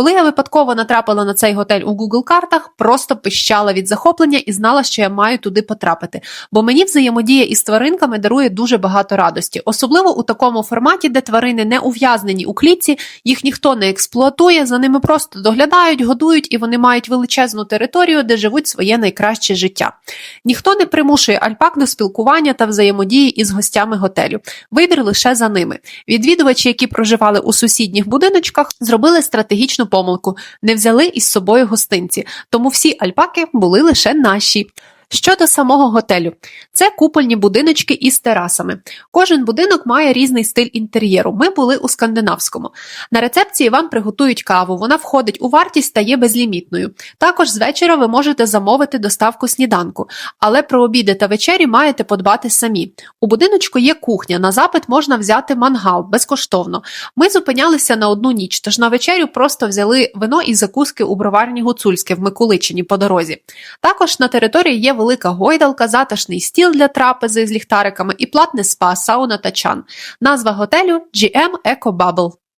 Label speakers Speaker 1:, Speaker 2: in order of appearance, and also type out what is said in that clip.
Speaker 1: Коли я випадково натрапила на цей готель у Google картах, просто пищала від захоплення і знала, що я маю туди потрапити. Бо мені взаємодія із тваринками дарує дуже багато радості, особливо у такому форматі, де тварини не ув'язнені у клітці, їх ніхто не експлуатує, за ними просто доглядають, годують і вони мають величезну територію, де живуть своє найкраще життя. Ніхто не примушує альпак до спілкування та взаємодії із гостями готелю. Вибір лише за ними. Відвідувачі, які проживали у сусідніх будиночках, зробили стратегічну помилку, не взяли із собою гостинці, тому всі альпаки були лише наші. Щодо самого готелю, це купольні будиночки із терасами. Кожен будинок має різний стиль інтер'єру. Ми були у скандинавському. На рецепції вам приготують каву, вона входить у вартість та є безлімітною. Також з вечора ви можете замовити доставку сніданку, але про обіди та вечері маєте подбати самі. У будиночку є кухня, на запит можна взяти мангал безкоштовно. Ми зупинялися на одну ніч, тож на вечерю просто взяли вино і закуски у броварні Гуцульське в Миколичині по дорозі. Також на території є велика гойдалка, затишний стіл для трапези з ліхтариками і платне спа, сауна та чан. Назва готелю GM Eco Bubble.